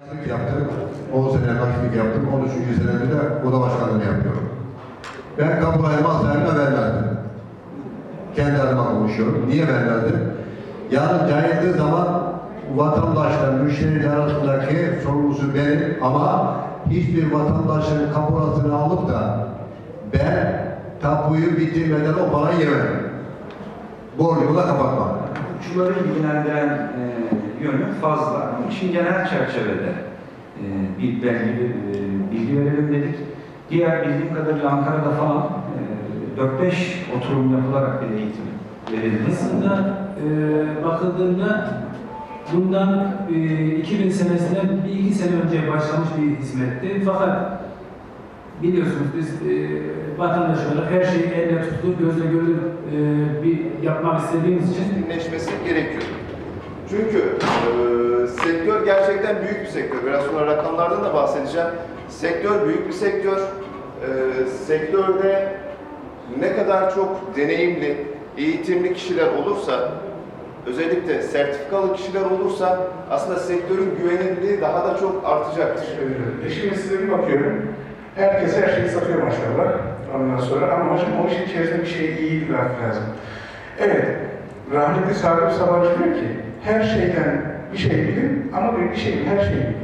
Başkanlık yaptım. 10 sene başkanlık yaptım. 13. senemde de oda başkanlığını yapıyorum. Ben kamuoyu masrafına vermezdim. Kendi adıma konuşuyorum. Niye vermezdim? Yarın cayıldığı zaman vatandaşla müşteriler arasındaki sorumlusu benim ama hiçbir vatandaşın kaporasını alıp da ben tapuyu bitirmeden o parayı yemem. Borcumu da kapatmam. Hukukçuları ilgilendiren e, yönü fazla. İçin genel çerçevede e, bir bir e, bilgi verelim dedik. Diğer bildiğim kadarıyla Ankara'da falan e, 4-5 oturum yapılarak bir eğitim verildi. Aslında e, bakıldığında bundan e, 2000 senesinden bir iki sene önce başlamış bir hizmetti. Fakat biliyorsunuz biz e, vatandaş olarak her şeyi elle tutulur, gözle görülür e, bir yapmak istediğimiz için derinleşmesi gerekiyor. Çünkü e, sektör gerçekten büyük bir sektör. Biraz sonra rakamlardan da bahsedeceğim. Sektör büyük bir sektör. E, sektörde ne kadar çok deneyimli, eğitimli kişiler olursa, özellikle sertifikalı kişiler olursa aslında sektörün güvenilirliği daha da çok artacaktır. E Şimdi size bir bakıyorum. Herkes her şeyi satıyor maşallah. Ondan sonra ama hocam o işin içerisinde bir şey iyi bilmek lazım. Evet, rahmetli Sabri Sabahçı diyor ki her şeyden bir şey bilin ama bir şeyin her şeyi bilin.